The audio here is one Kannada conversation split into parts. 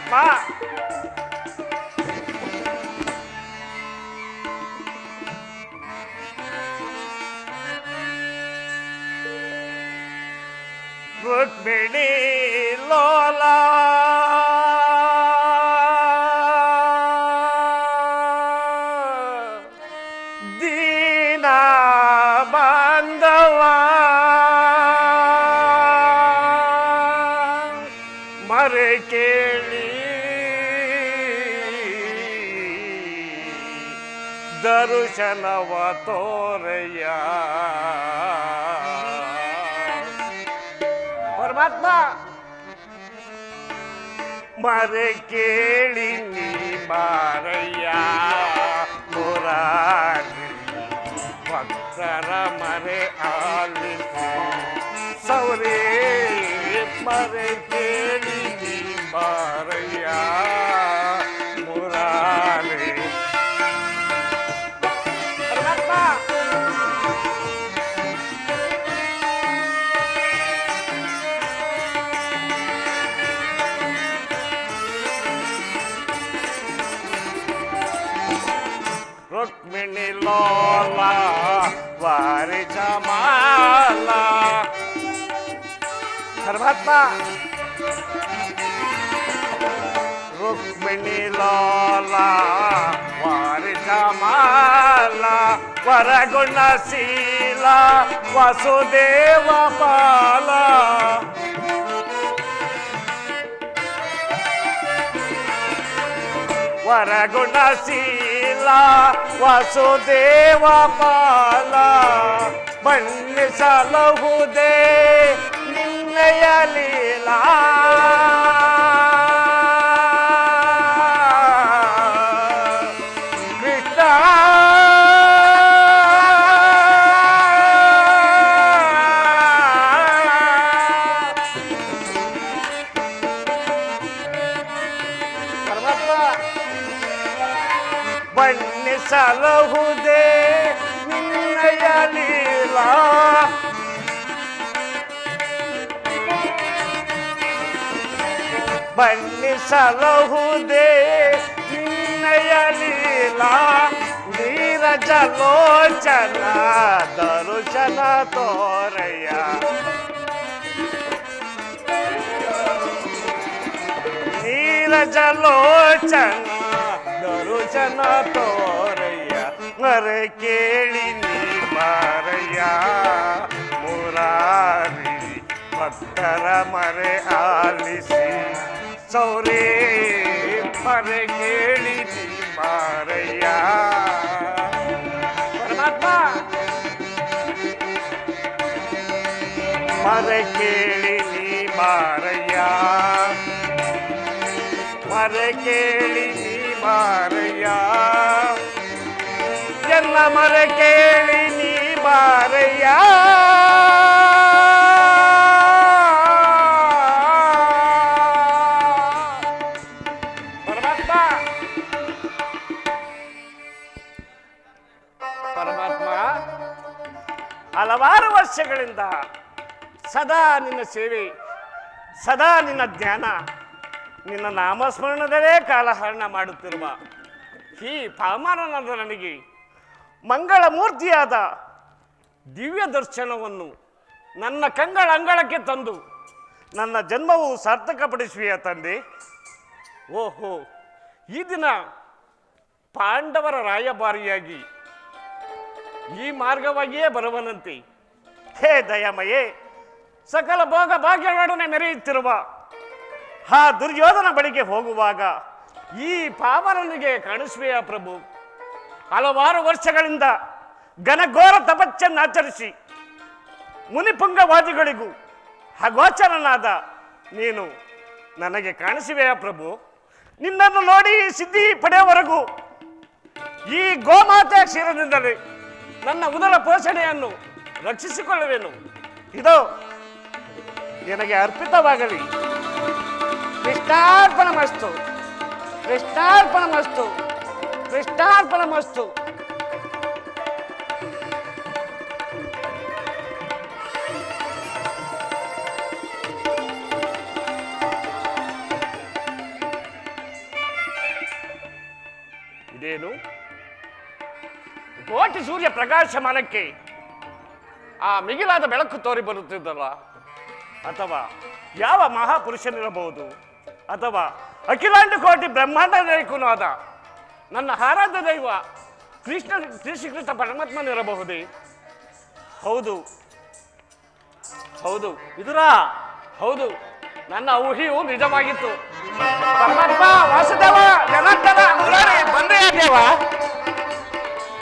ಪರಮಾತ್ಮ ಮರೆ ಕೇಳಿ ನೀ ಮಾರಯ್ಯ ಮುರಾರಿ ಭಕ್ತರ ಮರೆ ಆಲಿಸಿ ಸೌರೇ ಮರೆ ಪರಮಾತ್ಮ ರುಕ್ಮಿಣಿ ಲಾಲ ವಾರಿ ಜಮಾಲ ವರಗುಣಶೀಲ ವಸುದೇವ ಪಾಲ. ವರಗುಣಶೀಲ ವಸುದೇವ ಪಾಲ. ಬಣ್ಣಿಸಲಹುದೇ ya ಬಣ್ಣಿಸಲಹುದೇ ನಿನ್ನಯ ಲೀಲಾ ನೀರಜ ಲೋಚನ ದರುಶನ ತೋರಯ್ಯ ನೀರಜಲೋಚನ ದರುಶನ ತೋರಯ್ಯ ಮರೆ ಕೇಳಿ ನೀ ಮಾರಯ್ಯ ಮುರಾರಿ ಭಕ್ತರ ಮರೆ ಆಲಿಸಿ ಸೌರೇ ಮರೆ ಕೇಳಿ ನೀ ಮಾರಯ್ಯ. ಪರಮಾತ್ಮ! ಮರೆ ಕೇಳಿ ನೀ ಮಾರಯ್ಯ. ಮರೆ ಕೇಳಿ ನೀ ಮಾರಯ್ಯ. ಎಲ್ಲ ಮರ ಕೇಳಿ ನೀ ಮಾರಯ್ಯ. ಹಲವಾರು ವರ್ಷಗಳಿಂದ ಸದಾ ನಿನ್ನ ಸೇವೆ, ಸದಾ ನಿನ್ನ ಜ್ಞಾನ, ನಿನ್ನ ನಾಮಸ್ಮರಣದಲ್ಲೇ ಕಾಲಹರಣ ಮಾಡುತ್ತಿರುವ ಈ ಪಾಮಾನನಾದ ನನಗೆ ಮಂಗಳ ಮೂರ್ತಿಯಾದ ದಿವ್ಯ ದರ್ಶನವನ್ನು ನನ್ನ ಕಂಗಳ ಅಂಗಳಕ್ಕೆ ತಂದು ನನ್ನ ಜನ್ಮವು ಸಾರ್ಥಕಪಡಿಸುವೆಯ ತಂದೆ? ಓಹೋ, ಈ ದಿನ ಪಾಂಡವರ ರಾಯಭಾರಿಯಾಗಿ ಈ ಮಾರ್ಗವಾಗಿಯೇ ಬರುವನಂತೆ. ಹೇ ದಯಮಯೇ, ಸಕಲ ಭೋಗ ಭಾಗ್ಯಗಳೊಡನೆ ಮೆರೆಯುತ್ತಿರುವ ಆ ದುರ್ಯೋಧನ ಬಳಿಗೆ ಹೋಗುವಾಗ ಈ ಪಾವನನಿಗೆ ಕಾಣಿಸುವೆಯ ಪ್ರಭು? ಹಲವಾರು ವರ್ಷಗಳಿಂದ ಘನಘೋರ ತಪಚ್ಚನ್ನು ಆಚರಿಸಿ ಮುನಿಪುಂಗವಾದಿಗಳಿಗೂ ಅಗೋಚರನಾದ ನೀನು ನನಗೆ ಕಾಣಿಸುವೆಯ ಪ್ರಭು? ನಿನ್ನನ್ನು ನೋಡಿ ಸಿದ್ಧಿ ಪಡೆಯವರೆಗೂ ಈ ಗೋಮಾತೆ ಕ್ಷೀರದಿಂದಲೇ ನನ್ನ ಉದರ ಪೋಷಣೆಯನ್ನು ರಕ್ಷಿಸಿಕೊಳ್ಳುವೆನು. ಇದು ನಿನಗೆ ಅರ್ಪಿತವಾಗಲಿ. ಕೃಷ್ಣಾರ್ಪಣ ಮಸ್ತು ಕೃಷ್ಣಾರ್ಪಣ ಮಸ್ತು ಕೃಷ್ಣಾರ್ಪಣ ಮಸ್ತು ಇದೇನು? ಕೋಟಿ ಸೂರ್ಯ ಪ್ರಕಾಶಮಾನಕ್ಕೆ ಆ ಮಿಗಿಲಾದ ಬೆಳಕು ತೋರಿ ಬರುತ್ತಿದ್ದಲ್ಲ ಅಥವಾ ಯಾವ ಮಹಾಪುರುಷನಿರಬಹುದು? ಅಥವಾ ಅಖಿಲಾಂಡ ಕೋಟಿ ಬ್ರಹ್ಮಾಂಡ ನಾಯಕನಾದ ನನ್ನ ಆರಾಧ್ಯ ದೈವ ಕೃಷ್ಣ ಶ್ರೀಕೃಷ್ಣ ಪರಮಾತ್ಮನಿರಬಹುದೇ? ಹೌದು. ಹೌದು. ಇದುರಾ? ಹೌದು. ನನ್ನ ಊಹಿಯು ನಿಜವಾಗಿತ್ತು. ಪರಮಾತ್ಮ ವಾಸುದೇವ, ಜನಾರ್ದನ ಬಂದೇ ದೇವ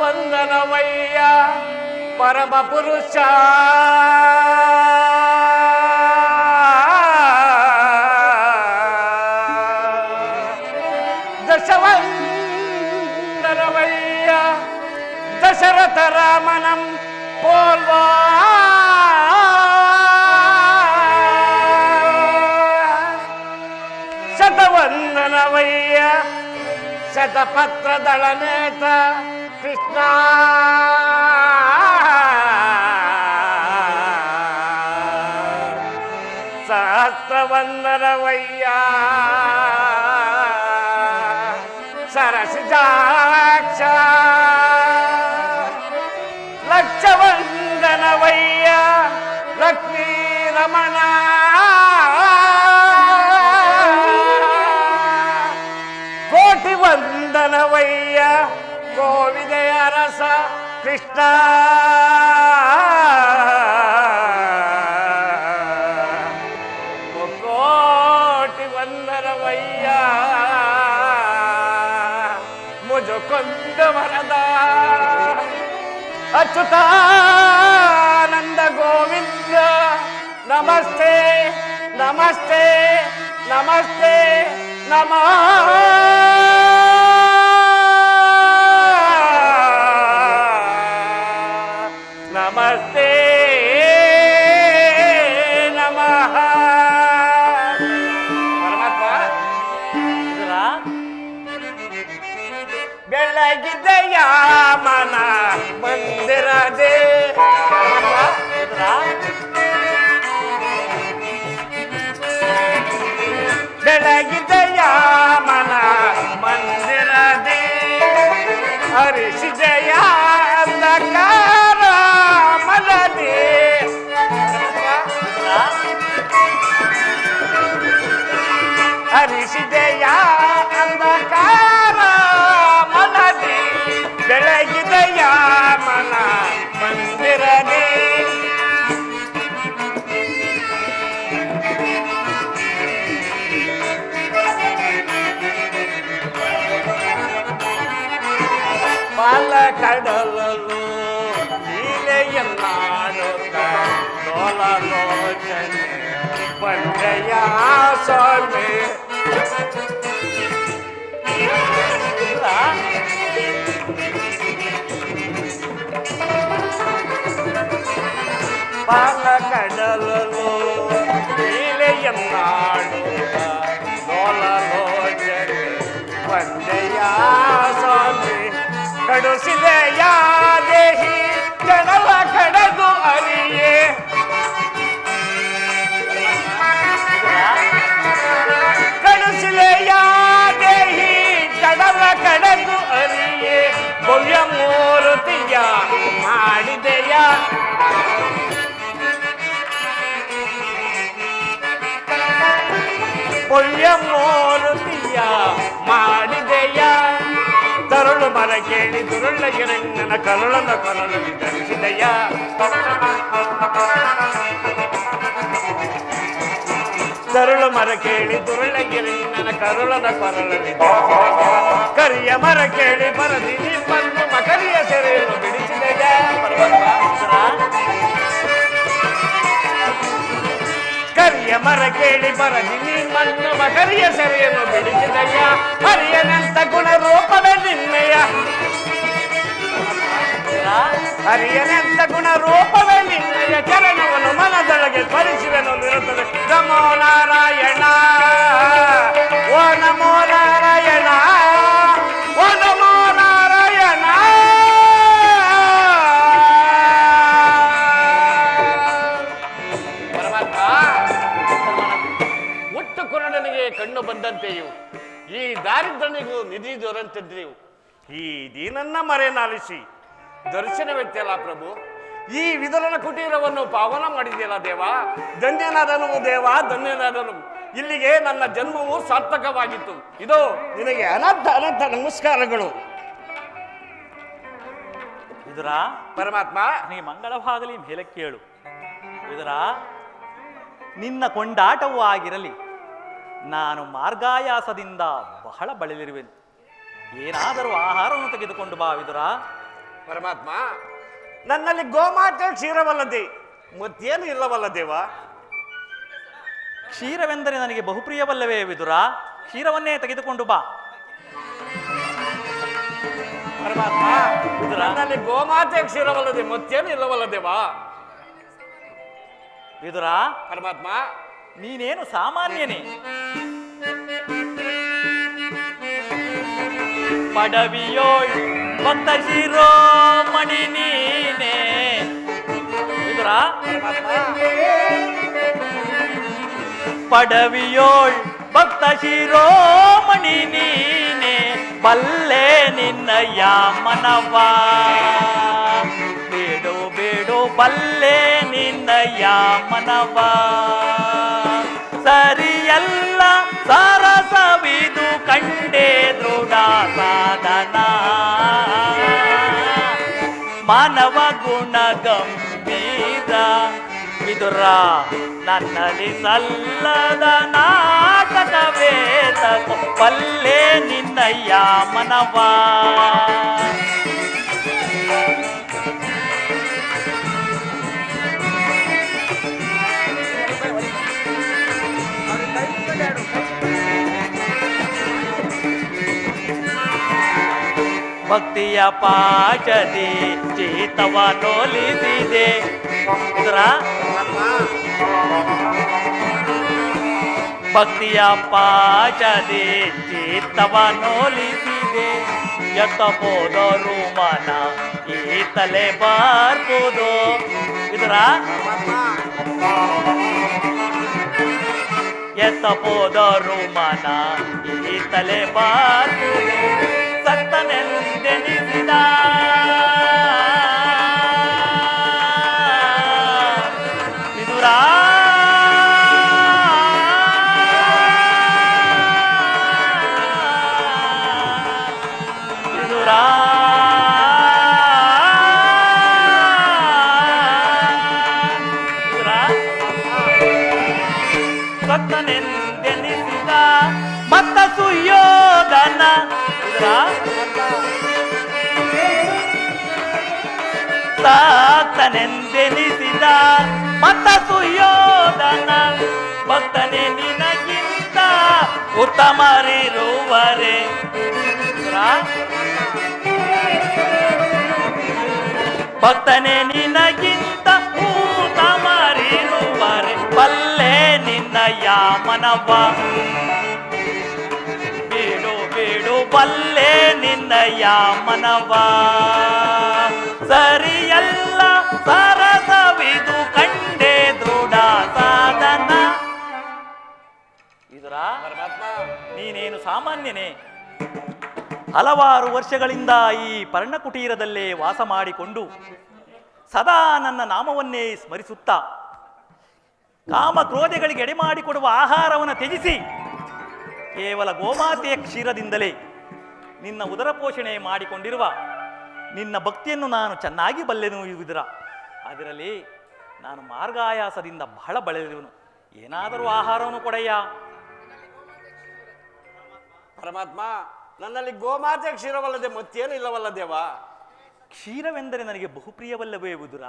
वंदनमय्या परम पुरुष दशवंदनमय्या दशरथ रामनम शतवंदनमय्या शतपत्र दल नेत्र ನೇತ ಕೃಷ್ಣ ಸಹಸ್ರವಂದನವಯ್ಯ ಸರಸಿಜಾಕ್ಷ ಲಕ್ಷವಂದನವಯ್ಯ கோவிதே அரச கிருஷ்ணா. கோட்டி வந்தரவையா. முஜ கொந்த வரதா. அச்சுதானந்த கோவிந்த. நமஸ்தே நமஸ்தே நமஸ்தே नमः ಹರಿಸಿದೆಯ ಅಂಧಕಾರ ಮನದಿ ಬೆಳಗಿದೆಯ ಮನ ಮಂದಿರದೆ ಪಾಲ ಕಡಲಲು ಲೀಲೆಯನ್ನಾಡುತ್ತ ಲೋಲಲೋಚನೆ ಬಂಡೆಯ ಸ್ವಾಮಿ ಪಾಲ ಕಡಲಲು ಲೀಲೆಯನ್ನಾಡುತ್ತ ಲೋಲಲೋಚನೆ ಬಂಡೆಯ ಸ್ವಾಮಿ. ಕಡುಸಿದೆಯ ದೇಹಿ ಕಡಲ ಕಡದು ಅರಿಯೇ. ಕಡುಸಿಲೆಯ ದೇಹಿ ಕಡಲ ಕಡದು ಅರಿಯೇ. ಭವ್ಯ ಮೂರ್ತಿಯ ಮಾಡಿದೆಯ ಭವ್ಯ ಮೂರ್ತಿಯ ಮಾಡಿದೆಯ ತರುಳು ಮರ ಕೇಳಿ ದುರುಳಗೆ ನನ್ನ ಕರುಳನ ಕೊರಳಲ್ಲಿ ಧರಿಸಿದೆಯ ತರುಳು ಮರ ಕೇಳಿ ದುರುಳಗಿರಿ ನನ್ನ ಕರುಳನ ಕೊರಳಲ್ಲಿ ಧರಿಸಿದೆಯ. ಕರಿಯ ಮರ ಕೇಳಿ ಬರದಿ ನಿಮ್ಮನ್ನು ಮಕರಿಯ ಸೆರೆಯನ್ನು ಮರ ಕೇಳಿ ಬರದಿ ನೀ ಮಣ್ಣು ಮಕರಿಯ ಸೆರೆಯನ್ನು ಬಿಡಿಸಿದಯ್ಯ ಹರಿಯನಂತ ಗುಣ ರೂಪವೇ ನಿನ್ನೆಯ ವಿದುರ ಹರಿಯನೆಂತ ಗುಣ ರೂಪವೇ ನಿನ್ನಯ ಚರಣವನ್ನು ಮನದೊಳಗೆ ಸ್ಮರಿಸುವೆನು ನಿರುತ್ತದೆ ನಮೋ ನಾರಾಯಣ ಓ ನಮೋ ಈ ದಾರಿದ್ರನಿಗೂ ನಿಧಿ ದೊರಂತಿದ್ದೀವು ಈ ದೀನನ್ನ ಮರೆನಾಲಿಸಿ ದರ್ಶನವೆತ್ತಲ್ಲ ಪ್ರಭು. ಈ ವಿದಲನ ಕುಟೀರವನ್ನು ಪಾವನ ಮಾಡಿದೆಯಲ್ಲ ದೇವ. ಧನ್ಯನಾದನು ದೇವ ಧನ್ಯನಾದನು. ಇಲ್ಲಿಗೆ ನನ್ನ ಜನ್ಮವು ಸಾರ್ಥಕವಾಗಿತ್ತು. ಇದು ನಿನಗೆ ಅನಂತ ಅನಂತ ನಮಸ್ಕಾರಗಳು. ಇದರ? ಪರಮಾತ್ಮ. ನೀ ಮಂಗಳವಾಗಲಿ ಮೇಲೆ ಕೇಳು ವಿದುರ ನಿನ್ನ ಕೊಂಡಾಟವೂ ಆಗಿರಲಿ. ನಾನು ಮಾರ್ಗಾಯಾಸದಿಂದ ಬಹಳ ಬಳಲಿರುವೆನು. ಏನಾದರೂ ಆಹಾರವನ್ನು ತೆಗೆದುಕೊಂಡು ಬಾ ವಿದುರ. ಪರಮಾತ್ಮ ನನ್ನಲ್ಲಿ ಗೋಮಾತೆ ಕ್ಷೀರವಲ್ಲದೆ ಮತ್ತೇನು ಇಲ್ಲವಲ್ಲ ದೇವ. ಕ್ಷೀರವೆಂದರೆ ನನಗೆ ಬಹುಪ್ರಿಯವಲ್ಲವೇ ವಿದುರ. ಕ್ಷೀರವನ್ನೇ ತೆಗೆದುಕೊಂಡು ಬಾ. ಪರಮಾತ್ಮ. ನನ್ನಲ್ಲಿ ಗೋಮಾತೆ ಕ್ಷೀರವಲ್ಲದೆ ಮತ್ತೇನು ಇಲ್ಲವಲ್ಲ ದೇವ. ವಿದುರ. ಪರಮಾತ್ಮ ನೀನೇನು ಸಾಮಾನ್ಯನೇ? ಪಡವಿಯೋಳ್ ಭಕ್ತ ಶಿರೋಮಣಿ ನೀನೇ? ಪಡವಿಯೋಳ್ ಭಕ್ತ ಶಿರೋಮಣಿ ನೀನೆ? ಬಲ್ಲೆ ನಿನ್ನಯ್ಯ ಮನವಾ ಬೇಡೋ ಬೇಡೋ ಬಲ್ಲೆ ನಿನ್ನಯ್ಯ ಮನವ ಸರಿಯಲ್ಲ, ಸರಸವಿದು ಕಂಡೇ ದೃಢ ಸಾಧನ. ಮಾನವ ಗುಣ ಗಂಭೀರ ವಿದುರ ನನ್ನಲ್ಲಿ ಸಲ್ಲದ ನಾಟಕ ವೇದ ಪಲ್ಲೆ ನಿನ್ನಯ್ಯ ಮನವ. ಭಕ್ತಿಯ ಪಾಚದಿ ಚೇತವ ನೋಲಿಸಿದೆ ವಿದುರ ಭಕ್ತಿಯ ಪಾಚದೆ ಚಿತ್ತವ ನೋಲಿಸಿದೆ ಎತ್ತ ಹೋದರು ಮನ ಈ ತಲೆ ಬಾರ್ಬೋದು ಇದರ ಎತ್ತ ಹೋದರು ಮನ ಈ ತಲೆ ಬಾರ್ಬೋದು ಸತ್ತನೆಂದೆನಿಸಿದ ಮತ್ತ ಸುಯೋಧನ ತಾತನೆಂದೆನಿಸಿದ ಮತ್ತ ಮತ ಸುಯೋಧನ ಭಕ್ತನೆ ನಿನಗಿಂತ ಉತ್ತಮರಿರುವರೆ. ಭಕ್ತನೆ ನಿನಗಿಂತ ಉತ್ತಮರಿರುವರೆ. ನಿನ್ನ ಯಾಮನವ ಬೇಡು ಬೇಡು ಬಲ್ಲೆ ನಿನ್ನ ಯಾಮನವ ಸರಿಯಲ್ಲ ಸರಸವಿದು ಕಂಡೆ ದೃಢ ಸಾಧನ. ಇದರ ನೀನೇನು ಸಾಮಾನ್ಯನೇ? ಹಲವಾರು ವರ್ಷಗಳಿಂದ ಈ ಪರ್ಣಕುಟೀರದಲ್ಲೇ ವಾಸ ಮಾಡಿಕೊಂಡು ಸದಾ ನನ್ನ ನಾಮವನ್ನೇ ಸ್ಮರಿಸುತ್ತಾ ಕಾಮ ಕ್ರೋಧಗಳಿಗೆ ಎಡೆಮಾಡಿಕೊಡುವ ಆಹಾರವನ್ನು ತ್ಯಜಿಸಿ. ಕೇವಲ ಗೋಮಾತೆಯ ಕ್ಷೀರದಿಂದಲೇ ನಿನ್ನ ಉದರ ಪೋಷಣೆ ಮಾಡಿಕೊಂಡಿರುವ ನಿನ್ನ ಭಕ್ತಿಯನ್ನು ನಾನು ಚೆನ್ನಾಗಿ ಬಲ್ಲೆನು ಇರುವುದರ. ಅದರಲ್ಲಿ ನಾನು ಮಾರ್ಗಾಯಾಸದಿಂದ ಬಹಳ ಬಳಲಿರುವನು ಏನಾದರೂ ಆಹಾರವನ್ನು ಕೊಡಯ್ಯ? ಪರಮಾತ್ಮ ನನ್ನಲ್ಲಿ ಗೋಮಾತೆ ಕ್ಷೀರವಲ್ಲದೆ ಮತ್ತೇನು ಇಲ್ಲವಲ್ಲ ದೇವ ಕ್ಷೀರವೆಂದರೆ ನನಗೆ ಬಹುಪ್ರಿಯವಲ್ಲವೇ ಉದುರ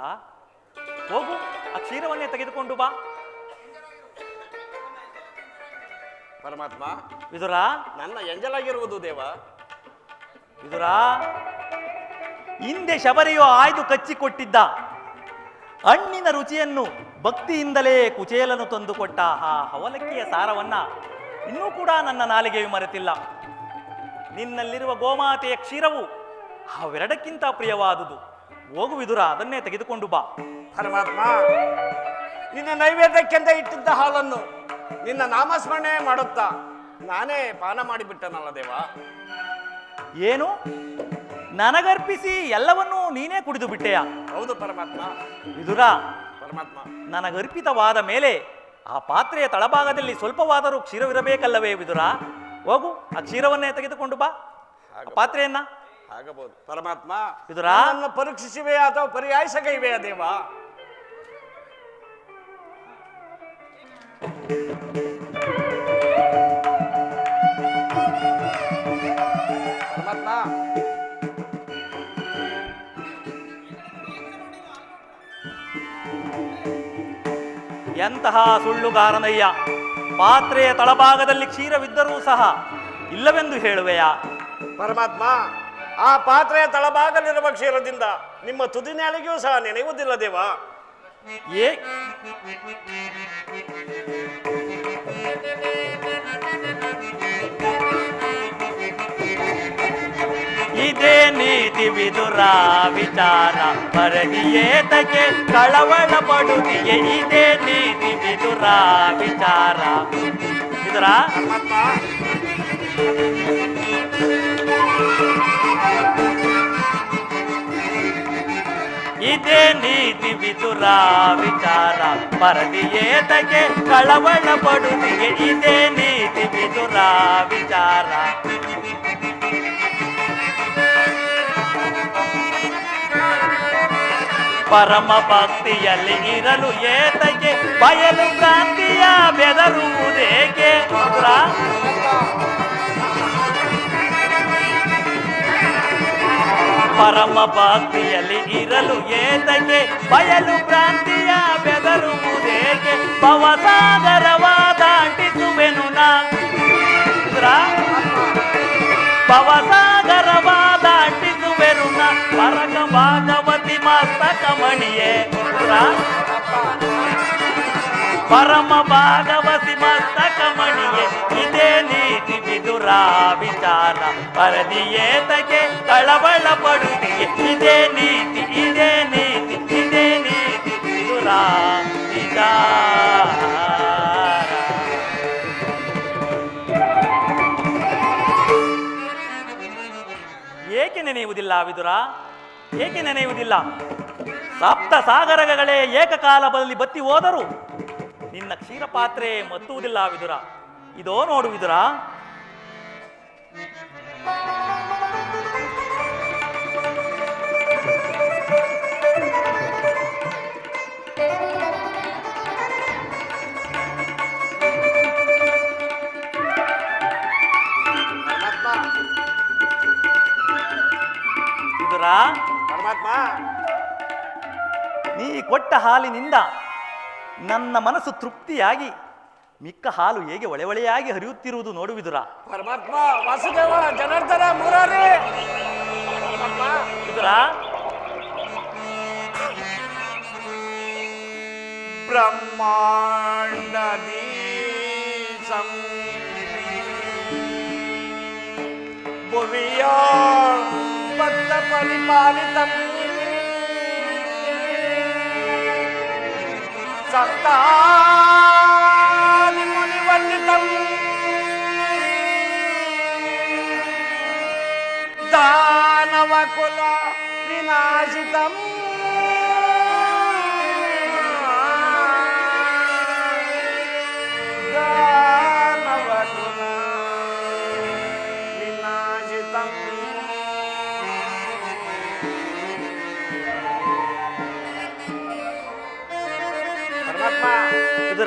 ಹೋಗು ಆ ಕ್ಷೀರವನ್ನೇ ತೆಗೆದುಕೊಂಡು ಬಾ. ಪರಮಾತ್ಮ ವಿದುರ. ನನ್ನ ಎಂಜಲಾಗಿರುವುದು ದೇವ. ವಿದುರ. ಹಿಂದೆ ಶಬರಿಯು ಆಯ್ದು ಕಚ್ಚಿಕೊಟ್ಟಿದ್ದ ಹಣ್ಣಿನ ರುಚಿಯನ್ನು ಭಕ್ತಿಯಿಂದಲೇ ಕುಚೇಲನು ತಂದುಕೊಟ್ಟ ಆ ಅವಲಕ್ಕಿಯ ಸಾರವನ್ನ ಇನ್ನೂ ಕೂಡ ನನ್ನ ನಾಲಿಗೆಯು ಮರೆತಿಲ್ಲ. ನಿನ್ನಲ್ಲಿರುವ ಗೋಮಾತೆಯ ಕ್ಷೀರವು ಅವೆರಡಕ್ಕಿಂತ ಪ್ರಿಯವಾದುದು. ಹೋಗು ವಿದುರ ಅದನ್ನೇ ತೆಗೆದುಕೊಂಡು ಬಾ. ಪರಮಾತ್ಮ ನಿನ್ನ ನೈವೇದ್ಯಕ್ಕೆಂತ ಇಟ್ಟಿದ್ದ ಹಾಲನ್ನು ನಿನ್ನ ನಾಮಸ್ಮರಣೆ ಮಾಡುತ್ತಾ? ನಾನೇ ಪಾನ ಮಾಡಿಬಿಟ್ಟನಲ್ಲ ದೇವ. ಏನು? ನನಗರ್ಪಿಸಿ ಎಲ್ಲವನ್ನೂ ನೀನೇ ಕುಡಿದು ಬಿಟ್ಟೆಯ? ಹೌದು ಪರಮಾತ್ಮ. ವಿದುರ ಪರಮಾತ್ಮ. ನನಗರ್ಪಿತವಾದ ಮೇಲೆ ಆ ಪಾತ್ರೆಯ ತಳಭಾಗದಲ್ಲಿ ಸ್ವಲ್ಪವಾದರೂ ಕ್ಷೀರವಿರಬೇಕಲ್ಲವೇ ವಿದುರ? ಹೋಗು ಆ ಕ್ಷೀರವನ್ನೇ ತೆಗೆದುಕೊಂಡು ಬಾ. ಆ ಪಾತ್ರೆಯನ್ನ. ಆಗಬಹುದು ಪರಮಾತ್ಮ ವಿದುರ? ಪರೀಕ್ಷಿಸಿವೆಯಾ ಅಥವಾ ಪರ್ಯಾಯಿಸಗೈವೆಯಾ ದೇವ? ಎಂತಹ ಸುಳ್ಳುಗಾರನಯ್ಯ ಪಾತ್ರೆಯ ತಳಭಾಗದಲ್ಲಿ ಕ್ಷೀರವಿದ್ದರೂ ಸಹ ಇಲ್ಲವೆಂದು ಹೇಳುವೆಯಾ? ಪರಮಾತ್ಮ ಆ ಪಾತ್ರೆಯ ತಳಭಾಗದಲ್ಲಿರುವ ಕ್ಷೀರದಿಂದ ನಿಮ್ಮ ತುದಿನಾಳಿಗೂ ಸಹ ನೆನೆಯುವುದಿಲ್ಲ ದೇವ. ಏ ಇದೇ ನೀತಿ ವಿದುರ ವಿಚಾರ ಪರದಿಯೇತಕ್ಕೆ ಕಳವಳ ಪಡುತ್ತಿಗೆ ಇದೇ ನೀತಿ ವಿದುರ ವಿಚಾರ ವಿದುರ ಪರಮಾತ್ಮ ಇದೇ ನೀತಿ ವಿದುರ ವಿಚಾರ ಪರದಿಯೇತಕ್ಕೆ ಕಳವಳ ಪಡುತ್ತಿಗೆ ಇದೇ ನೀತಿ ವಿದುರ ವಿಚಾರ ಪರಮ ಭಕ್ತಿಯಲ್ಲಿ ಇರಲು ಏತಕ್ಕೆ? ಬಯಲು ಕ್ರಾಂತಿಯ ಬೆದರುವುದೇಕೆ ಪರಮ ಭಕ್ತಿಯಲ್ಲಿ ಇರಲು ಏತಕ್ಕೆ? ಬಯಲು ಕ್ರಾಂತಿಯ ಬೆದರುವುದೇಕೆ ಪವಸಾಗರವ ದಾಟಿಸುವೆನು ನಾ. ಪವಸಾಗರವ ದಾಟಿಸುವೆನು ನಾ. ಪರಕ ಭಾಗವತಿ ಮಸ್ತಕ ಮಣಿಯೇ ಪರಮ ಭಾಗವತಿ ಮಸ್ತಕ ಮಣಿಯೇ ಇದೇ ನೀತಿ ವಿದುರ ವಿಚಾರ. ಪರದಿಯೇತಕ್ಕೆ ಕಳವಳ ಪಡುತ್ತಿಗೆ ಇದೇ ನೀತಿ ಇದೇ ನೀತಿ ಇದೇ ನೀತಿ ವಿದುರ ವಿಚಾರ. ಏಕೆ ನೆನೆಯುವುದಿಲ್ಲ ವಿದುರ? ಏಕೆ ನೆನೆಯುವುದಿಲ್ಲ? ಸಪ್ತ ಸಾಗರಗಳೇ ಬದಲಿ ಬತ್ತಿ ಹೋದರು. ನಿನ್ನ ಕ್ಷೀರ ಪಾತ್ರೆ ಮತ್ತುವುದಿಲ್ಲ ವಿದುರ. ಇದೋ ನೋಡು ವಿದುರ. ವಿದುರ. ಕೊಟ್ಟ ಹಾಲಿನಿಂದ ನನ್ನ ಮನಸ್ಸು ತೃಪ್ತಿಯಾಗಿ, ಮಿಕ್ಕ ಹಾಲು ಹೇಗೆ ಒಳೆಯೊಳೆಯಾಗಿ ಹರಿಯುತ್ತಿರುವುದು ನೋಡು ವಿದುರ. ಪರಮಾತ್ಮ, ವಾಸುದೇವ, ಜನಾರ್ದನ, ಮುರಾರಿ! ಬ್ರಹ್ಮಾಂಡದಿ ಭುವಿಯ ಪರಿಪಾಲಿತಂ. 짰다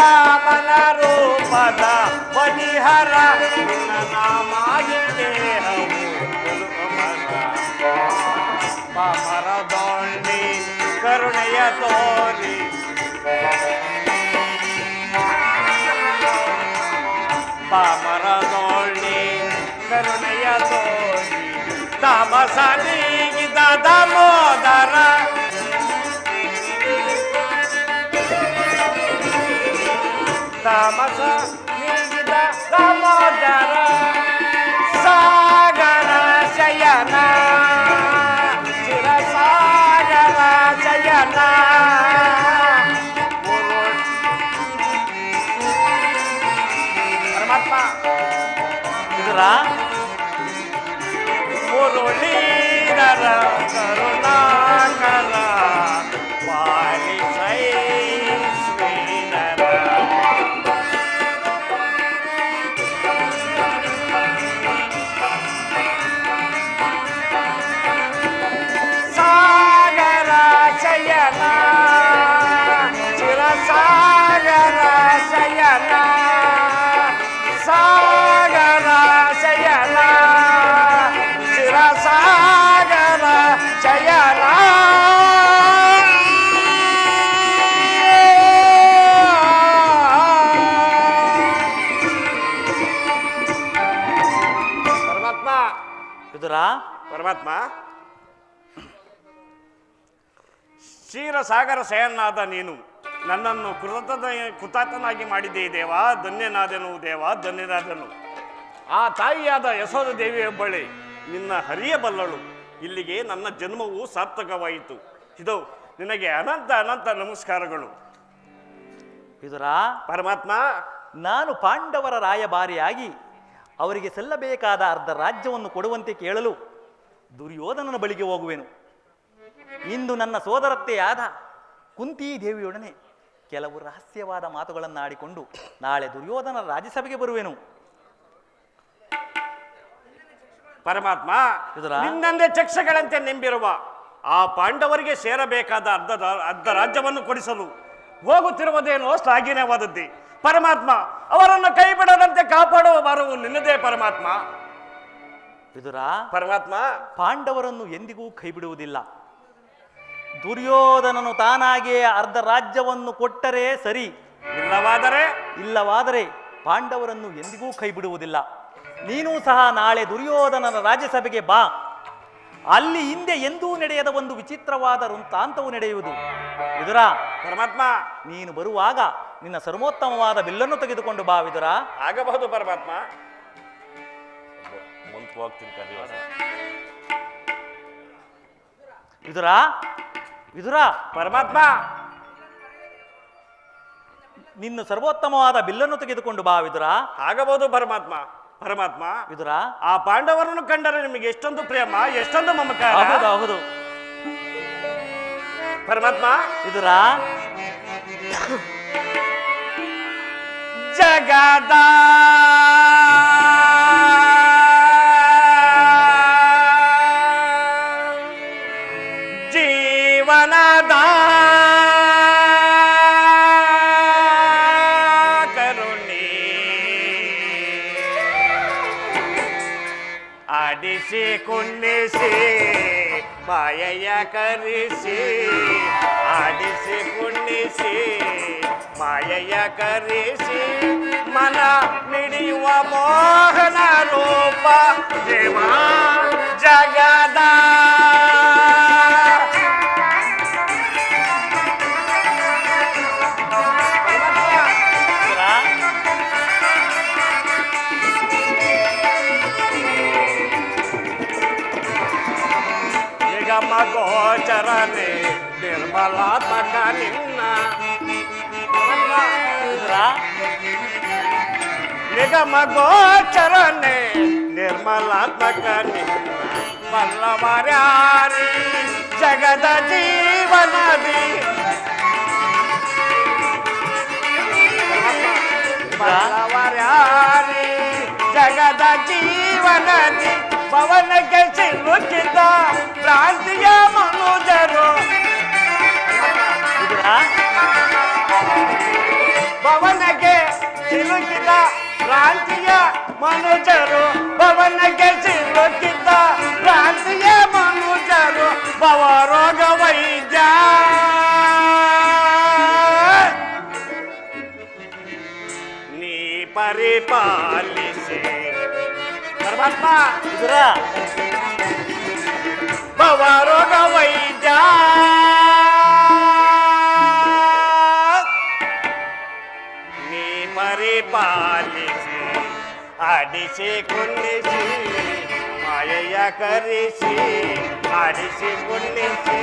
ವಾಮನ ರೂಪದ ಬಲಿಹರ ಮಾದಿ ದೇಹವು ಬಲು ಹಮರ ಪಾಮರ ದೋಣಿ ಕರುಣೆಯ ತೋರಿ ಪಾಮರ ದೋಣಿ ಕರುಣೆಯ ತೋರಿ ತಾಮಸ ನೀಗಿದ ದಾಮೋದರ Tamasa, Nilgida, Ramazan ಕ್ಷೀರಸಾಗರ ಶಯನಾದ ನೀನು. ನನ್ನನ್ನು ಕೃತದ ಕೃತಾರ್ಥನಾಗಿ ಮಾಡಿದ್ದೇ ದೇವ ಧನ್ಯನಾದನು ದೇವ ಧನ್ಯನಾದನು. ಆ ತಾಯಿಯಾದ ಯಶೋಧ ದೇವಿಯೊಬ್ಬಳೆ ನಿನ್ನ ಹರಿಯ ಬಲ್ಲಳು. ಇಲ್ಲಿಗೆ ನನ್ನ ಜನ್ಮವು ಸಾರ್ಥಕವಾಯಿತು. ಇದು ನಿನಗೆ ಅನಂತ ಅನಂತ ನಮಸ್ಕಾರಗಳು. ಇದರ ಪರಮಾತ್ಮ. ನಾನು ಪಾಂಡವರ ರಾಯಭಾರಿಯಾಗಿ ಅವರಿಗೆ ಸಲ್ಲಬೇಕಾದ ಅರ್ಧ ರಾಜ್ಯವನ್ನು ಕೊಡುವಂತೆ ಕೇಳಲು ದುರ್ಯೋಧನನ ಬಳಿಗೆ ಹೋಗುವೆನು. ಇಂದು ನನ್ನ ಸೋದರತ್ತೆಯಾದ ಕುಂತಿ ದೇವಿಯೊಡನೆ ಕೆಲವು ರಹಸ್ಯವಾದ ಮಾತುಗಳನ್ನು ಆಡಿಕೊಂಡು ನಾಳೆ ದುರ್ಯೋಧನ ರಾಜ್ಯಸಭೆಗೆ ಬರುವೆನು. ಪರಮಾತ್ಮ? ನಿನ್ನಂದೆ ಚಕ್ಷಗಳಂತೆ ನಿಂಬಿರುವ ಆ ಪಾಂಡವರಿಗೆ ಸೇರಬೇಕಾದ ಅರ್ಧ ಅರ್ಧ ರಾಜ್ಯವನ್ನು ಕೊಡಿಸಲು ಹೋಗುತ್ತಿರುವುದೇನೋ ಶ್ಲಾಘನೀಯವಾದದ್ದೇ. ಪರಮಾತ್ಮ ಅವರನ್ನು ಕೈ ಬಿಡದಂತೆ ಕಾಪಾಡುವ ಭಾರವು ನಿನ್ನದೇ ಪರಮಾತ್ಮ. ವಿದುರ ಪರಮಾತ್ಮ ಪಾಂಡವರನ್ನು ಎಂದಿಗೂ ಕೈಬಿಡುವುದಿಲ್ಲ. ದುರ್ಯೋಧನನು ತಾನಾಗಿಯೇ ಅರ್ಧ ರಾಜ್ಯವನ್ನು ಕೊಟ್ಟರೆ ಸರಿ. ಇಲ್ಲವಾದರೆ? ಇಲ್ಲವಾದರೆ ಪಾಂಡವರನ್ನು ಎಂದಿಗೂ ಕೈಬಿಡುವುದಿಲ್ಲ. ನೀನೂ ಸಹ ನಾಳೆ ದುರ್ಯೋಧನನ ರಾಜ್ಯಸಭೆಗೆ ಬಾ. ಅಲ್ಲಿ ಹಿಂದೆ ಎಂದೂ ನಡೆಯದ ಒಂದು ವಿಚಿತ್ರವಾದ ವೃತ್ತಾಂತವು ನಡೆಯುವುದು. ವಿದುರ ಪರಮಾತ್ಮ! ನೀನು ಬರುವಾಗ ನಿನ್ನ ಸರ್ವೋತ್ತಮವಾದ ಬಿಲ್ಲನ್ನು ತೆಗೆದುಕೊಂಡು ಬಾ ವಿದುರ. ಆಗಬಹುದು ಪರಮಾತ್ಮ. ವಿದುರ ವಿದುರ ಪರಮಾತ್ಮ. ನಿನ್ನ ಸರ್ವೋತ್ತಮವಾದ ಬಿಲ್ಲನ್ನು ತೆಗೆದುಕೊಂಡು ಬಾ ವಿದುರ. ಆಗಬಹುದು ಪರಮಾತ್ಮ ಪರಮಾತ್ಮ. ವಿದುರ. ಆ ಪಾಂಡವರನ್ನು ಕಂಡರೆ ನಿಮಗೆ ಎಷ್ಟೊಂದು ಪ್ರೇಮ ಎಷ್ಟೊಂದು ಮಮಕಾರ. ಹೌದು ಹೌದು. ಪರಮಾತ್ಮ. ವಿದುರ. ಜಗದ. ಜೀವನದ जीवनदा करुणी आडिसी कुन्नीसी మాయ కరిసి ఆడిసి పుణ్యసి మాయ కరిసి మన నిడియువ మోహన రూప దేవా జగదా శరణి నిర్మలా తక నిన్న. నిగమ గోచరణి నిర్మలా తక నిన్న. పల్లవరారి జగద జీవనది. పల్లవరారి జగద జీవనది. ಪವನಕ್ಕೆ ಸಿಲುಕಿದ ಪ್ರಾಂತಿಯ ಮನುಜರು ವಿದುರ ಭವನಗೆ ಸಿಲುಕಿದ ಕ್ರಾಂತಿಯ ಮನುಜರು ಭವನಗೆ ಸಿಲುಕಿದ ಕ್ರಾಂತಿಯ ಮನುಜರು ಭವರೋಗ ವೈದ್ಯ ನೀ ಪರಿಪಾಲಿಸಿ भस्मा दुसरा. पवारो गवैजा मी मरे पालीसी आडीशे कुंडीशी माया करीशी आडीशे कुंडीशी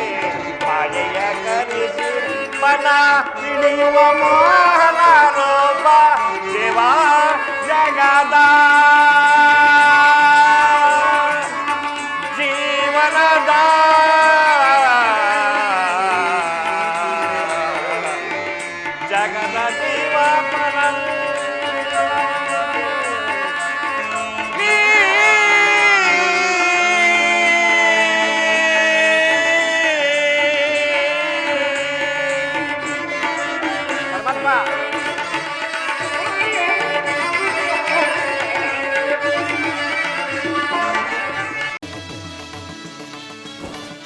माया करीशी. मना मोहला रोबा देवा जगादा.